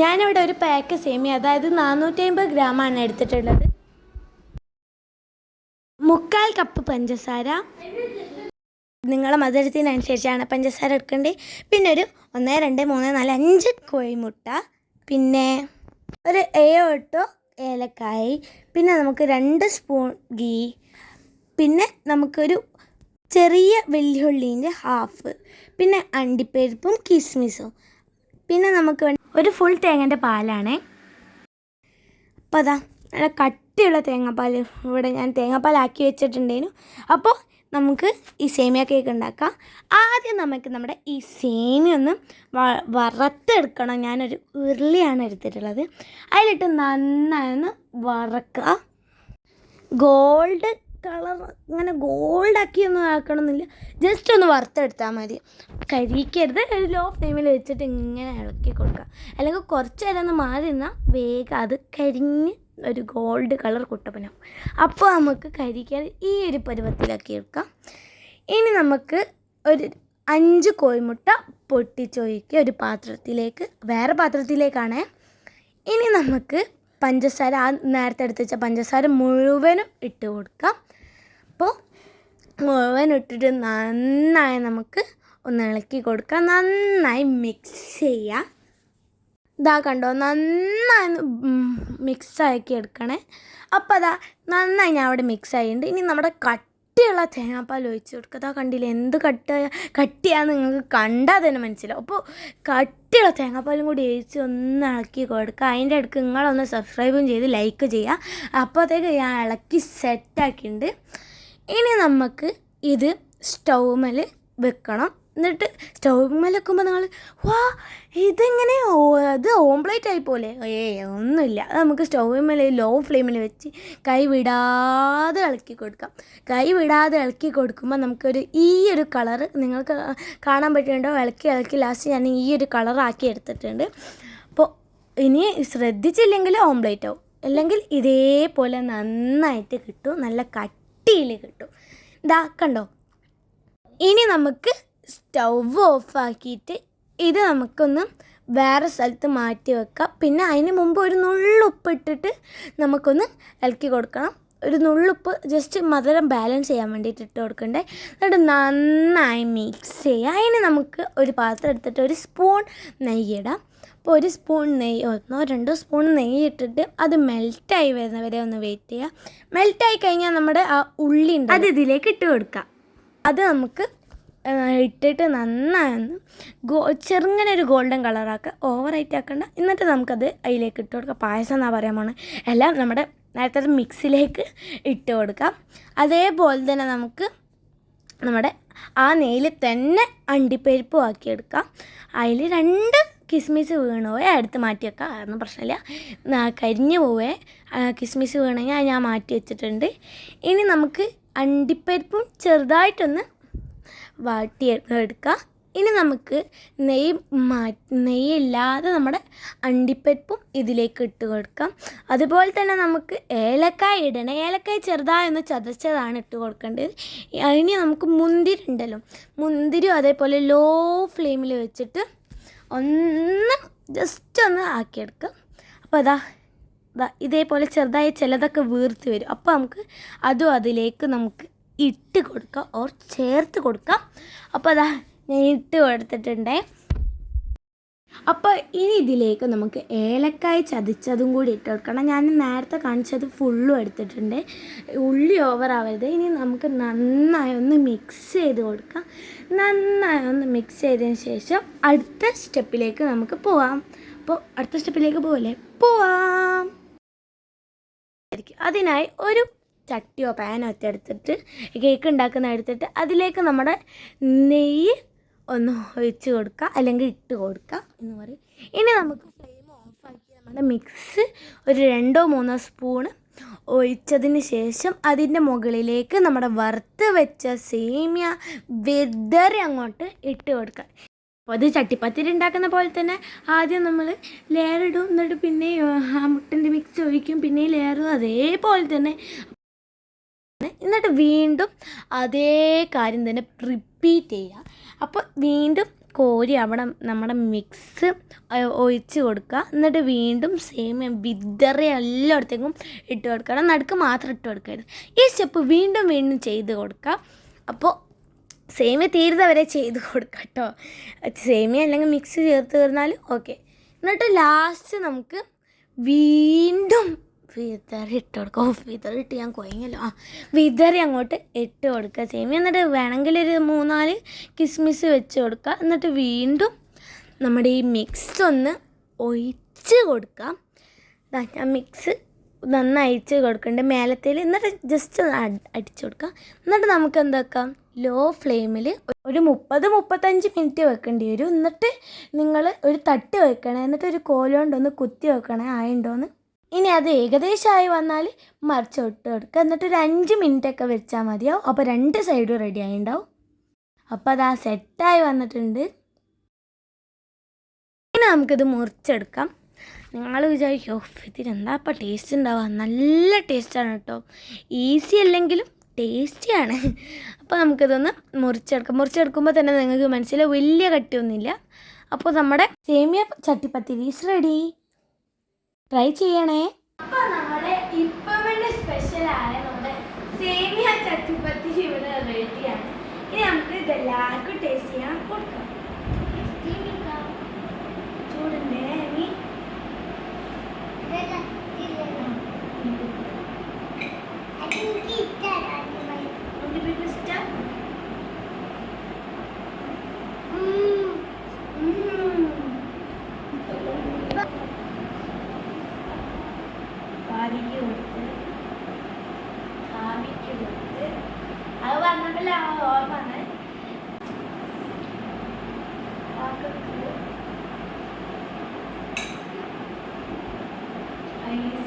ഞാനിവിടെ ഒരു പാക്ക് സേമിയ അതായത് നാനൂറ്റി അമ്പത് ഗ്രാമാണ് എടുത്തിട്ടുള്ളത്. മുക്കാൽ കപ്പ് പഞ്ചസാര. നിങ്ങളെ മധുരത്തിനനുസരിച്ചാണ് പഞ്ചസാര എടുക്കേണ്ടത് പിന്നെ ഒരു ഒന്ന് രണ്ട് മൂന്ന് നാല് അഞ്ച് കോഴിമുട്ട. പിന്നെ ഒരു ഏഴോ എട്ടോ ഏലക്കായി. പിന്നെ നമുക്ക് രണ്ട് സ്പൂൺ ഗീ. പിന്നെ നമുക്കൊരു ചെറിയ വെള്ളിയുള്ളീന്റെ ഹാഫ്. പിന്നെ അണ്ടിപ്പരിപ്പും കിസ്മിസും. പിന്നെ നമുക്ക് ഒരു ഫുൾ തേങ്ങന്റെ പാലാണേ. അപ്പോൾ അതാ നല്ല കട്ടിയുള്ള തേങ്ങാപ്പാൽ ഇവിടെ ഞാൻ തേങ്ങാപ്പാലാക്കി വെച്ചിട്ടുണ്ടേനു. അപ്പോൾ നമുക്ക് ഈ സേമിയ കേക്ക് ഉണ്ടാക്കാം. ആദ്യം നമുക്ക് നമ്മുടെ ഈ സേമിയ ഒന്ന് വറുത്തെടുക്കണം. ഞാനൊരു ഉരുളിയാണ് എടുത്തിട്ടുള്ളത്. അതിലിട്ട് നന്നായി ഒന്ന് വറക്കുക. ഗോൾഡ് കളർ അങ്ങനെ ഗോൾഡാക്കിയൊന്നും ആക്കണമെന്നില്ല. ജസ്റ്റ് ഒന്ന് വറുത്തെടുത്താൽ മതി. കഴിക്കരുത് ഒരു ലോ ഫ്ലെയിമിൽ വെച്ചിട്ട് ഇങ്ങനെ ഇളക്കി കൊടുക്കുക അല്ലെങ്കിൽ കുറച്ച് നേരം ഒന്ന് മാറി നിന്നാൽ വേഗം അത് കരിഞ്ഞ് ഒരു ഗോൾഡ് കളർ കുട്ടപ്പനാവും അപ്പോൾ നമുക്ക് കരിക്കാൻ ഈ ഒരു പരുവത്തിലാക്കി എടുക്കാം. ഇനി നമുക്ക് ഒരു അഞ്ച് കോഴിമുട്ട പൊട്ടിച്ചൊഴിക്കുക ഒരു പാത്രത്തിലേക്ക് വേറെ പാത്രത്തിലേക്കാണേ. ഇനി നമുക്ക് പഞ്ചസാര ആ നേരത്തെ എടുത്ത് വെച്ച പഞ്ചസാര മുഴുവനും ഇട്ട് കൊടുക്കാം. അപ്പോൾ മുഴുവൻ ഇട്ടിട്ട് നന്നായി നമുക്ക് ഒന്ന് ഇളക്കി കൊടുക്കാം. നന്നായി മിക്സ് ചെയ്യാം. ഇതാ കണ്ടോ നന്നായി മിക്സ് ആക്കി എടുക്കണേ. അപ്പോൾ അതാ നന്നായി ഞാൻ അവിടെ മിക്സ് ആയിട്ടുണ്ട്. ഇനി നമ്മുടെ കട്ടിയുള്ള തേങ്ങാപ്പാൽ ഒഴിച്ച് കൊടുക്കുക. അതാ കണ്ടില്ലേ എന്ത് കട്ട കട്ടിയാന്ന് നിങ്ങൾക്ക് കണ്ടാൽ തന്നെ മനസ്സിലാവും. അപ്പോൾ കട്ടിയുള്ള തേങ്ങാപ്പാലും കൂടി ഒഴിച്ച് ഒന്ന് ഇളക്കി കൊടുക്കുക. അതിന്റെ ഇടയ്ക്ക് നിങ്ങളൊന്ന് സബ്സ്ക്രൈബും ചെയ്ത് ലൈക്ക് ചെയ്യുക. അപ്പോഴത്തേക്ക് ഞാൻ ഇളക്കി സെറ്റാക്കിയിട്ടുണ്ട് ഇനി നമുക്ക് ഇത് സ്റ്റൗമിൽ വെക്കണം. എന്നിട്ട് സ്റ്റൗ വെക്കുമ്പോൾ നിങ്ങൾ വാ ഇതെങ്ങനെ അത് ഓംപ്ലേറ്റ് ആയി പോലെ? ഏ ഒന്നുമില്ല. അത് നമുക്ക് സ്റ്റൗമേൽ ലോ ഫ്ലെയിമിൽ വെച്ച് കൈ വിടാതെ ഇളക്കി കൊടുക്കാം. കൈ വിടാതെ ഇളക്കി കൊടുക്കുമ്പോൾ നമുക്കൊരു ഈ ഒരു കളറ് നിങ്ങൾക്ക് കാണാൻ പറ്റുന്നുണ്ടോ? ഇളക്കി ഇളക്കി ലാസ്റ്റ് ഞാൻ ഈ ഒരു കളറാക്കി എടുത്തിട്ടുണ്ട്. അപ്പോൾ ഇനി ശ്രദ്ധിച്ചില്ലെങ്കിൽ ഓംപ്ലേറ്റ് ആവും. അല്ലെങ്കിൽ ഇതേപോലെ നന്നായിട്ട് കിട്ടും. നല്ല കട്ടിയിൽ കിട്ടും. ഇതാക്കണ്ടോ കണ്ടോ? ഇനി നമുക്ക് സ്റ്റൗവ് ഓഫാക്കിയിട്ട് ഇത് നമുക്കൊന്ന് വേറെ സ്ഥലത്ത് മാറ്റി വെക്കാം. പിന്നെ അതിന് മുമ്പ് ഒരു നുള്ളുപ്പ് ഇട്ടിട്ട് നമുക്കൊന്ന് ഇളക്കി കൊടുക്കണം. ഒരു നുള്ളുപ്പ് ജസ്റ്റ് മധുരം ബാലൻസ് ചെയ്യാൻ വേണ്ടിയിട്ട് ഇട്ട് കൊടുക്കണ്ടേ. എന്നിട്ട് നന്നായി മിക്സ് ചെയ്യുക. അതിന് നമുക്ക് ഒരു പാത്രം എടുത്തിട്ട് ഒരു സ്പൂൺ നെയ്യ് ഇടാം. അപ്പോൾ ഒരു സ്പൂൺ നെയ്യ് ഒന്നോ രണ്ടോ സ്പൂൺ നെയ്യ് ഇട്ടിട്ട് അത് മെൽറ്റായി വരുന്നവരെ ഒന്ന് വെയിറ്റ് ചെയ്യുക. മെൽറ്റായി കഴിഞ്ഞാൽ നമ്മുടെ ആ ഉള്ളി ഉണ്ട് അത് ഇതിലേക്ക് ഇട്ട് കൊടുക്കാം. അത് നമുക്ക് ഇട്ടിട്ട് നന്നായി ഒന്ന് ഗോ ചെറുങ്ങനെ ഒരു ഗോൾഡൻ കളറാക്കുക ഓവറായിട്ട് ആക്കണ്ട. എന്നിട്ട് നമുക്കത് അതിലേക്ക് ഇട്ട് കൊടുക്കാം. പായസം എന്നാണ് പറയാൻ എല്ലാം നമ്മുടെ നേരത്തെ മിക്സിലേക്ക് ഇട്ട് കൊടുക്കാം. അതേപോലെ തന്നെ നമുക്ക് നമ്മുടെ ആ നെയ്യിൽ തന്നെ അണ്ടിപ്പരിപ്പ് ആക്കിയെടുക്കാം. അതിൽ രണ്ട് കിസ്മിസ് വീണ് പോയി എടുത്ത് മാറ്റി വെക്കാം അതൊന്നും പ്രശ്നമില്ല. കരിഞ്ഞു പോവേ. കിസ്മിസ് വീണെങ്കിൽ അത് ഞാൻ മാറ്റി വെച്ചിട്ടുണ്ട്. ഇനി നമുക്ക് അണ്ടിപ്പരിപ്പും ചെറുതായിട്ടൊന്ന് വാട്ടി എടുക്കുക. ഇനി നമുക്ക് നെയ്യ് മാ നെയ്യില്ലാതെ നമ്മുടെ അണ്ടിപ്പരിപ്പും ഇതിലേക്ക് ഇട്ട് കൊടുക്കാം. അതുപോലെ തന്നെ നമുക്ക് ഏലക്കായ ഇടണം. ഏലക്കായ ചെറുതായി ഒന്ന് ചതച്ചതാണ് ഇട്ട് കൊടുക്കേണ്ടത്. ഇനി നമുക്ക് മുന്തിരി ഉണ്ടല്ലോ മുന്തിരി അതേപോലെ ലോ ഫ്ലെയിമിൽ വെച്ചിട്ട് ഒന്ന് ജസ്റ്റ് ഒന്ന് ആക്കിയെടുക്കാം. അപ്പോൾ അതാ ഇതേപോലെ ചെറുതായി ചിലതൊക്കെ വീർത്ത് വരും. അപ്പോൾ നമുക്ക് അതും അതിലേക്ക് നമുക്ക് ഇട്ട് കൊടുക്കുക ഓർ ചേർത്ത് കൊടുക്കുക അപ്പോൾ അതാ ഞാൻ ഇട്ട് കൊടുത്തിട്ടുണ്ടേ. അപ്പോൾ ഇനി ഇതിലേക്ക് നമുക്ക് ഏലക്കായ ചതിച്ചതും കൂടി ഇട്ട് കൊടുക്കണം. ഞാൻ നേരത്തെ കാണിച്ചത് ഫുള്ളും എടുത്തിട്ടുണ്ട്. ഉള്ളി ഓവർ ആവരുത്. ഇനി നമുക്ക് നന്നായി ഒന്ന് മിക്സ് ചെയ്ത് കൊടുക്കാം. നന്നായി ഒന്ന് മിക്സ് ചെയ്തതിന് ശേഷം അടുത്ത സ്റ്റെപ്പിലേക്ക് നമുക്ക് പോവാം. അപ്പോൾ അടുത്ത സ്റ്റെപ്പിലേക്ക് പോകല്ലേ പോവാം. അതിനായി ഒരു ചട്ടിയോ പാനോ ഒക്കെ എടുത്തിട്ട് കേക്ക് ഉണ്ടാക്കുന്ന എടുത്തിട്ട് അതിലേക്ക് നമ്മുടെ നെയ്യ് ഒന്ന് ഒഴിച്ച് കൊടുക്കുക അല്ലെങ്കിൽ ഇട്ട് കൊടുക്കുക എന്ന് പറയും. ഇനി നമുക്ക് ഫ്ലെയിം ഓഫാക്കി നമ്മുടെ മിക്സ് ഒരു രണ്ടോ മൂന്നോ സ്പൂണ് ഒഴിച്ചതിന് ശേഷം അതിന്റെ മുകളിലേക്ക് നമ്മുടെ വറുത്ത് വെച്ച സേമിയ വെതറി അങ്ങോട്ട് ഇട്ട് കൊടുക്കുക. അപ്പോൾ അത് ചട്ടിപ്പത്തിരി ഉണ്ടാക്കുന്ന പോലെ തന്നെ ആദ്യം നമ്മൾ ലെയർ ഇടും എന്നിട്ട് പിന്നെ ആ മുട്ടന്റെ മിക്സ് ഒഴിക്കും പിന്നെ ലെയറും അതേപോലെ തന്നെ എന്നിട്ട് വീണ്ടും അതേ കാര്യം തന്നെ റിപ്പീറ്റ് ചെയ്യുക. അപ്പോൾ വീണ്ടും കോരി അവിടെ നമ്മുടെ മിക്സ് ഒഴിച്ച് കൊടുക്കുക. എന്നിട്ട് വീണ്ടും സെയിം വിതറി എല്ലായിടത്തേക്കും ഇട്ട് കൊടുക്കണം നടുക്ക് മാത്രം ഇട്ട് കൊടുക്കരുത്. ഈ സ്റ്റെപ്പ് വീണ്ടും വീണ്ടും ചെയ്ത് കൊടുക്കുക. അപ്പോൾ സേമിയ തീരുന്ന വരെ ചെയ്ത് കൊടുക്കുക കേട്ടോ. സേമിയ അല്ലെങ്കിൽ മിക്സ് ചേർത്ത് തീർന്നാൽ ഓക്കെ എന്നിട്ട് ലാസ്റ്റ് നമുക്ക് വീണ്ടും വിതറി ഇട്ട് കൊടുക്കുക ഓഫ് ഞാൻ കുഴങ്ങല്ലോ ആ വിതറി അങ്ങോട്ട് ഇട്ട് കൊടുക്കുക സേമിയ എന്നിട്ട് വേണമെങ്കിൽ ഒരു മൂന്നാൽ കിസ്മിസ് വെച്ച് കൊടുക്കുക എന്നിട്ട് വീണ്ടും നമ്മുടെ ഈ മിക്സ് ഒന്ന് ഒഴിച്ച് കൊടുക്കാം. ഞാൻ മിക്സ് നന്നായി അഴിച്ച് കൊടുക്കുന്നുണ്ട് മേലത്തേൽ എന്നിട്ട് ജസ്റ്റ് ഒന്ന് അടി- അടിച്ച് കൊടുക്കുക എന്നിട്ട് നമുക്ക് എന്താക്കാം? ലോ ഫ്ലെയിമിൽ ഒരു മുപ്പത് മുപ്പത്തഞ്ച് മിനിറ്റ് വെക്കേണ്ടി വരും. എന്നിട്ട് നിങ്ങൾ ഒരു തട്ട് വെക്കണേ. എന്നിട്ട് ഒരു കോലുകൊണ്ടൊന്ന് കുത്തി വെക്കണേ. ആയുണ്ടോന്ന്? ഇനി അത് ഏകദേശമായി വന്നാൽ മറിച്ചോട്ട് കൊടുക്കുക എന്നിട്ട് ഒരു അഞ്ച് മിനിറ്റ് ഒക്കെ വെച്ചാൽ മതിയാവും. അപ്പോൾ രണ്ട് സൈഡും റെഡി ആയിണ്ടാവും. അപ്പോൾ അത് ആ സെറ്റായി വന്നിട്ടുണ്ട്. ഇനി നമുക്കിത് മുറിച്ചെടുക്കാം. നിങ്ങൾ വിചാരിക്കോ ഇതിന് ഇതിനെന്താ ഇപ്പം ടേസ്റ്റ് ഉണ്ടാവുക നല്ല ടേസ്റ്റാണ് കേട്ടോ. ഈസി അല്ലെങ്കിലും ടേസ്റ്റിയാണ് അപ്പോൾ നമുക്കിതൊന്ന് മുറിച്ചെടുക്കാം. മുറിച്ചെടുക്കുമ്പോൾ തന്നെ നിങ്ങൾക്ക് മനസ്സിൽ വലിയ കട്ടിയൊന്നുമില്ല. അപ്പോൾ നമ്മുടെ സേമിയ ചട്ടിപ്പത്തിരീസ് റെഡി ട്രൈ ചെയ്യണേ. please.